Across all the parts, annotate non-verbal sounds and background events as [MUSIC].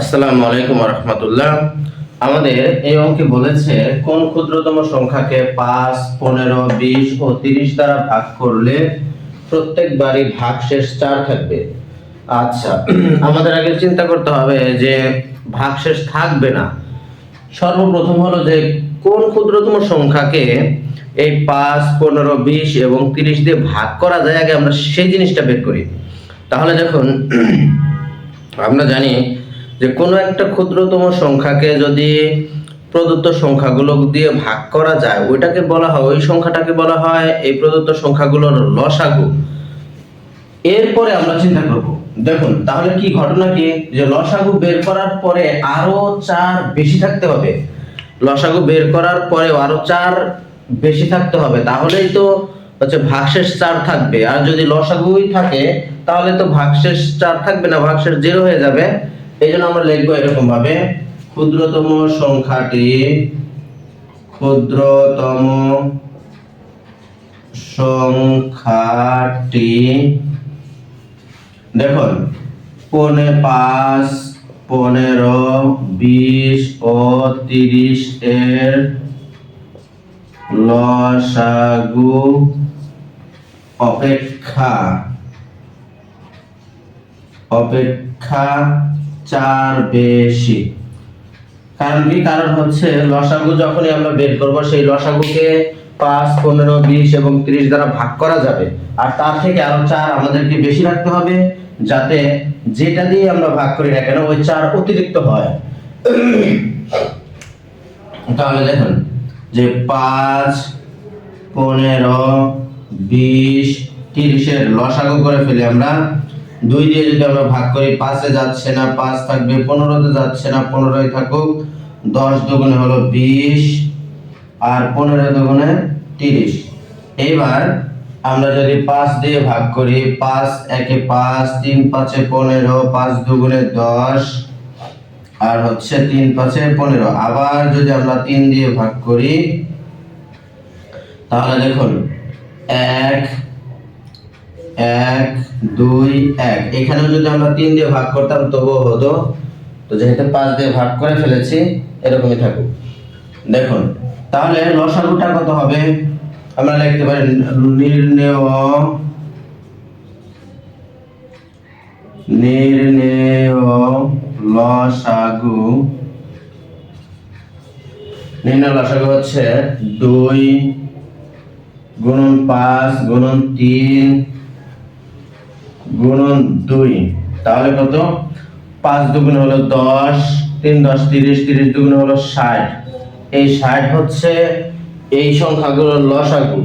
আসসালামু আলাইকুম রহমতুল্লাহ। আমাদের এই অঙ্কে বলেছে, কোন ক্ষুদ্রতম সংখ্যাকে পাঁচ, পনেরো, বিশ ও তিরিশ দ্বারা ভাগ করলে প্রত্যেকবারই ভাগ শেষ চার থাকবে? আচ্ছা আমাদের আগে চিন্তা করতে হবে যে ভাগ শেষ থাকবে না। সর্বপ্রথম হলো যে কোন ক্ষুদ্রতম সংখ্যাকে এই পাঁচ, পনেরো, বিশ এবং তিরিশ দিয়ে ভাগ করা যায়, আগে আমরা সেই জিনিসটা বের করি। তাহলে দেখুন, আমরা জানি যে কোনো একটা ক্ষুদ্রতম সংখ্যাকে যদি প্রদত্ত সংখ্যাগুলো দিয়ে ভাগ করা যায়, ওইটাকে বলা হয়, ওই সংখ্যাটাকে বলা হয় এই প্রদত্ত সংখ্যাগুলোর লসাগু। এরপরে আমরা চিন্তা করব। দেখুন, তাহলে কি ঘটনা কি? যে লসাগু বের করার পরে আরও চার বেশি থাকতে হবে। লসাগু বের করার পরেও আরও চার বেশি থাকতে হবে। তাহলেই তো হচ্ছে ভাগশেষ চার থাকবে। আর যদি লসাগুই থাকে, তাহলে তো ভাগশেষ চার থাকবে না, ভাগশেষ জিরো হয়ে যাবে। এই জন্য আমরা লিখব এরকম ভাবে ক্ষুদ্রতম সংখ্যাটি ক্ষুদ্রতম সংখ্যাটি, দেখুন, পনে পাঁচ, পনেরো, বিশ ও তিরিশ এর লসাগু অপেক্ষা অপেক্ষা চার বেশি। কারণ কি? কারণ হচ্ছে লসাগু যখনই আমরা বের করব, সেই লসাগুকে পাঁচ, পনেরো, বিশ এবং ত্রিশ দ্বারা ভাগ করা যাবে। আর তার থেকে আরও চার আমাদেরকে বেশি রাখতে হবে, যাতে যেটা দিয়ে আমরা ভাগ করি না কেন, ওই চার অতিরিক্ত হয়। তাহলে দেখুন, যে পাঁচ, পনেরো, বিশ, তিরিশের লসাগু করে ফেলি আমরা দুই দিয়ে যদি আমরা ভাগ করি, পাঁচে যাচ্ছে না, পাঁচ থাকবে পনেরোতে যাচ্ছে না, পনেরোই থাকুক, দশ দুগুণে হলো বিশ, আর পনেরো দুগুণে তিরিশ। এইবার আমরা যদি পাঁচ দিয়ে ভাগ করি, পাঁচ একে পাঁচ, তিন পাঁচে পনেরো, পাঁচ দুগুণে দশ, আর হচ্ছে তিন পাঁচে পনেরো। আবার যদি আমরা তিন দিয়ে ভাগ করি, তাহলে দেখুন, এক এক, দুই, এক। এখানেও যদি আমরা তিন দিয়ে ভাগ করতাম, তবুও হতো। তো যেহেতু পাঁচ দিয়ে ভাগ করে ফেলেছি, এরকমই থাকুক। দেখুন, তাহলে লসাগুটা কত হবে? আমরা লিখতে পারি নির্ণেয় নির্ণেয় লসাগু। নির্ণয় লসাগু হচ্ছে দুই গুণন পাঁচ গুণন তিন গুণন দুই। তাহলে কত? পাঁচ দুগুণ হলো দশ, তিন, দশ, তিরিশ তিরিশ দুগুণ হলো ষাট। এই ষাট হচ্ছে এই সংখ্যাগুলোর লসাগু।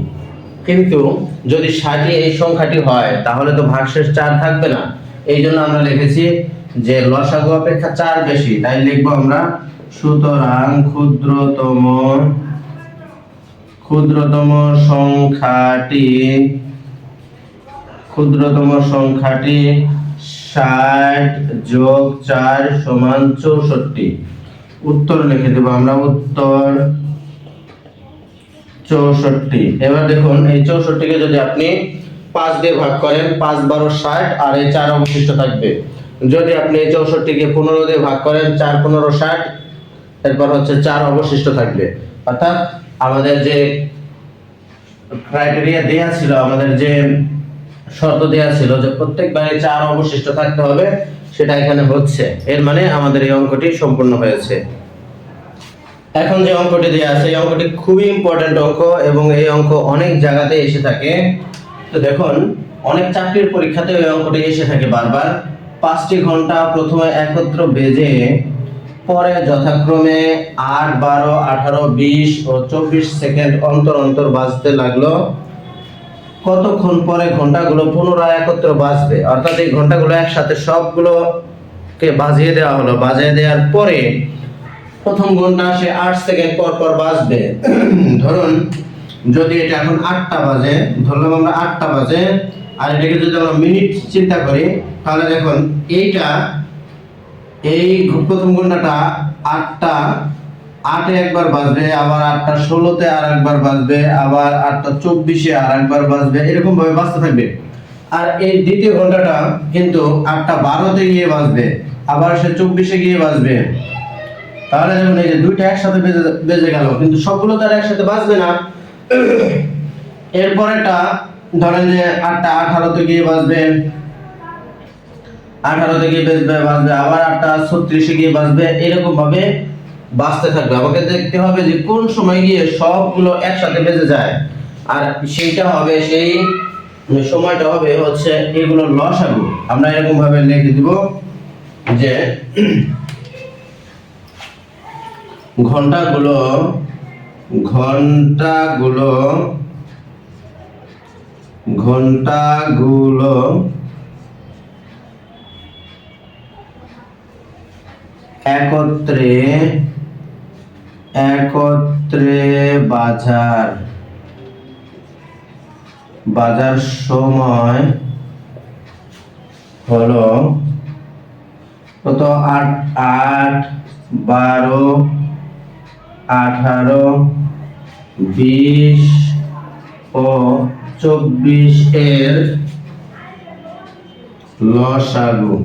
কিন্তু যদি ষাটই এই সংখ্যাটি হয়, তাহলে তো ভাগশেষ চার থাকবে না। এই জন্য আমরা লিখেছি যে লসাগু অপেক্ষা চার বেশি। তাই লিখব আমরা, সুতরাং ক্ষুদ্রতম ক্ষুদ্রতম সংখ্যাটি ক্ষুদ্রতম সংখ্যাটি ষাট যোগ চার সমান চৌষট্টি। উত্তর লিখে দেবো আমরা উত্তর চৌষট্টি। এবার দেখুন, এই চৌষট্টিকে যদি আপনি পাঁচ দিয়ে ভাগ করেন, পাঁচ বারো ষাট, আর এই চার অবশিষ্ট থাকবে। যদি আপনি এই চৌষট্টিকে পনেরো দিয়ে ভাগ করেন, চার পনেরো ষাট, এরপর হচ্ছে চার অবশিষ্ট থাকবে। অর্থাৎ আমাদের যে ক্রাইটেরিয়া দেয়া ছিল, আমাদের যে শর্ত দেয়া ছিল যে প্রত্যেক প্রত্যেকবারে চার অবশিষ্ট থাকতে হবে, সেটা এখানে হচ্ছে। এর মানে আমাদের এই অঙ্কটি সম্পূর্ণ হয়েছে। এখন যে অঙ্কটি দেওয়া আছে, এই অঙ্কটি খুবই ইম্পর্টেন্ট অঙ্ক এবং এই অঙ্ক অনেক জায়গাতে এসে থাকে। তো দেখুন, অনেক চাকরির পরীক্ষাতে এই অঙ্কটি এসে থাকে বারবার। পাঁচটি ঘণ্টা প্রথমে একত্র বেজে, পরে যথাক্রমে আট, বারো, আঠারো, বিশ ও চব্বিশ সেকেন্ড অন্তর অন্তর বাজতে লাগল। কতক্ষণ পরে ঘন্টাগুলো পুনরায় একত্র বাজবে? অর্থাৎ এই ঘন্টাগুলো একসাথে সবগুলোকে বাজিয়ে দেওয়া হলো। বাজিয়ে দেওয়ার পরে প্রথম ঘণ্টা সে আট সেকেন্ড পর পর বাজবে। [CLEARS THROAT] ধরুন, যদি এটা এখন আটটা বাজে, ধরলাম আমরা আটটা বাজে, আর এটাকে যদি আমরা মিনিট চিন্তা করি, তাহলে দেখুন, এইটা, এই প্রথম ঘন্টাটা আটটা আটে একবার বাজবে, আবার আটটা ষোলোতে আর একবার বাজবে, আবার আটটা চব্বিশে আর একবার বাজবে এরকম ভাবে বাজতে থাকবে। আর এই দ্বিতীয় ঘন্টাটা কিন্তু আটটা বারোতে গিয়ে বাজবে, আবার সে চব্বিশে গিয়ে বাজবে। তাহলে দেখুন, এই যে দুইটা একসাথে বেজে বেজে গেল, কিন্তু সবগুলো তার একসাথে বাজবে না। এরপরেটা ধরেন যে আটটা আঠারোতে গিয়ে বাজবে, আঠারোতে গিয়ে বাজবে বাজবে, আবার আটটা ছত্রিশে গিয়ে বাজবে এরকম ভাবে বাজতে থাকবে। আমাকে দেখতে হবে যে কোন সময় গিয়ে সবগুলো একসাথে বেঁচে যায়। আর সেইটা হবে সেই সময়টা হবে হচ্ছে এগুলো লসাগু। আমরা এরকম ভাবে লিখে দিব যে ঘন্টাগুলো ঘন্টাগুলো ঘন্টাগুলো, একত্রে একত্রে বাজার। বাজার সময় হলো কত? আট আট, বারো, আঠারো, বিশ ও চব্বিশ এর লসাগু।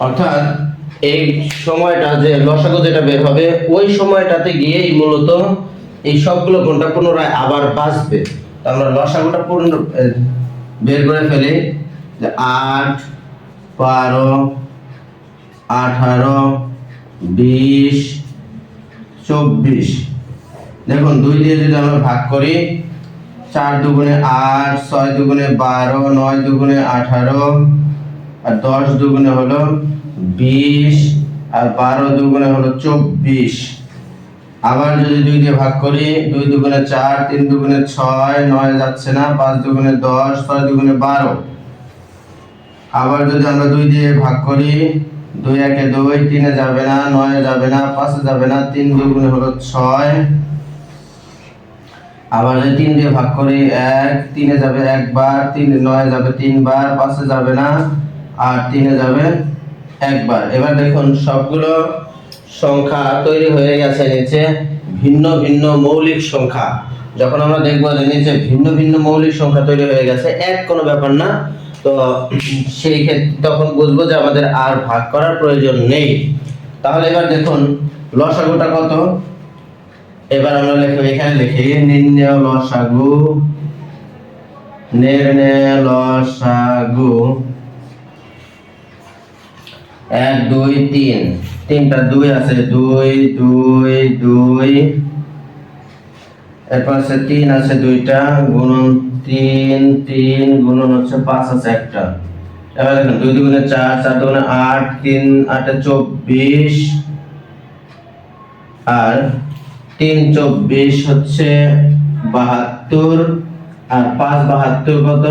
অর্থাৎ এই সময়টা যে লসাগু যেটা বের হবে, ওই সময়টাতে গিয়েই মূলত এই সবগুলো ঘণ্টা পুনরায় আবার বাঁচবে। আমরা লসাগুটা পূর্ণ বের করে ফেলি। যে আট, বারো, আঠারো, বিশ, চব্বিশ। দেখুন, দুই দিয়ে যদি আমরা ভাগ করি, চার দুগুণে আট, ছয় দুগুণে বারো, নয় দুগুণে আঠারো, আর দশ দুগুণে হলো বিশ আর বারো দুগুণে হলো চব্বিশ। আবার যদি দুই দিয়ে ভাগ করি, দুই দুগুণে চার, তিন দুগুণে ছয়, নয় যাচ্ছে না, পাঁচ দুগুণে দশ, ছয় দুগুণে বারো। আবার যদি আমরা দুই দিয়ে ভাগ করি, দুই একে দুই, তিনে যাবে না, নয় যাবে না, পাঁচে যাবে না, তিন দুগুণে হলো ছয়। আবার যদি তিন দিয়ে ভাগ করি, এক, তিনে যাবে একবার, তিন, নয় যাবে তিনবার, পাঁচে যাবে না, আর তিনে যাবে একবার। এবার দেখুন, সবগুলো সংখ্যা তৈরি হয়ে গেছে নিচে ভিন্ন ভিন্ন মৌলিক সংখ্যা। যখন আমরা দেখব যে নিচে ভিন্ন ভিন্ন মৌলিক সংখ্যা তৈরি হয়ে গেছে, এক কোনো ব্যাপার না। তো সেই ক্ষেত্রে তখন বুঝব যে আমাদের আর ভাগ করার প্রয়োজন নেই। তাহলে এবার দেখুন, লসাগুটা কত? এবার আমরা লিখব এখানে লিখি নির্ণয় লসাগু নির্ণয় লসাগু। এক, দুই, তিন। তিনটা দুই আছে। দুই দুই দুই। এরপর আছে তিন আছে দুইটা, গুণন তিন তিন, গুণন হচ্ছে পাঁচ আছে একটা। এবার দেখুন, দুই দুগুণে চার চার দুগুণে আট, তিন, আটে চব্বিশ। আর তিন চব্বিশ হচ্ছে বাহাত্তর। আর পাঁচ বাহাত্তর কত?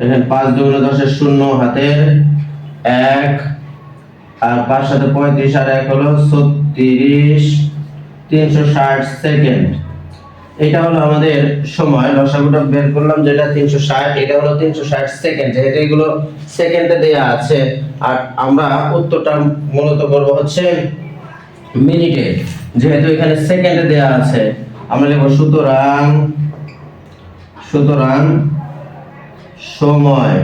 এখানে পাঁচ দুগুণে দশের শূন্য হাতের এক, আর পাঁচ সাথে পঁয়ত্রিশ, আর এক হলো ছত্রিশ, তিনশো ষাট সেকেন্ড। এটা হলো আমাদের সময় লসাগুটা বের করলাম যেটা তিনশো ষাট, এটা হলো তিনশো ষাট সেকেন্ড, যেহেতু এগুলো সেকেন্ডে দেয়া আছে। আর আমরা উত্তরটা মূলত করব হচ্ছে মিনিটে, যেহেতু এখানে সেকেন্ডে দেয়া আছে। আমরা লিখব, সুতরাং সুতরাং সময়।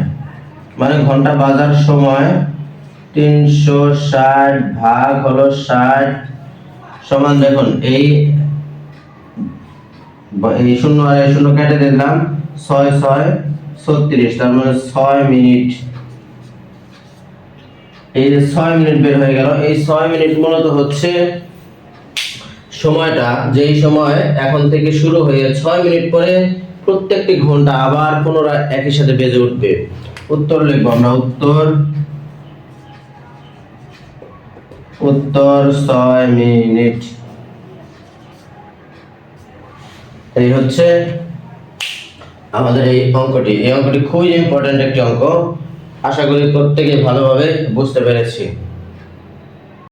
মানে ঘণ্টা বাজার সময় তিনশো ষাট ভাগ হলো ষাট সমান দেখুন, এই শূন্য আর এই শূন্য কেটে দিলাম, ছয় ছয়, ছত্রিশ, তার মানে ছয় মিনিট। এই যে ছয় মিনিট বের হয়ে গেল, এই ছয় মিনিট মূলত হচ্ছে সময়টা, যেই সময় এখন থেকে শুরু হয়ে ছয় মিনিট পরে প্রত্যেকটি ঘণ্টা আবার পুনরায় একই সাথে বেজে উঠবে। উত্তর লিখব আমরা, উত্তর উত্তর ছয় মিনিট। এই হচ্ছে আমাদের এই অঙ্কটি। এই অঙ্কটি খুবই ইম্পর্টেন্ট একটি অঙ্ক। আশা করি প্রত্যেকে ভালোভাবে বুঝতে পেরেছি।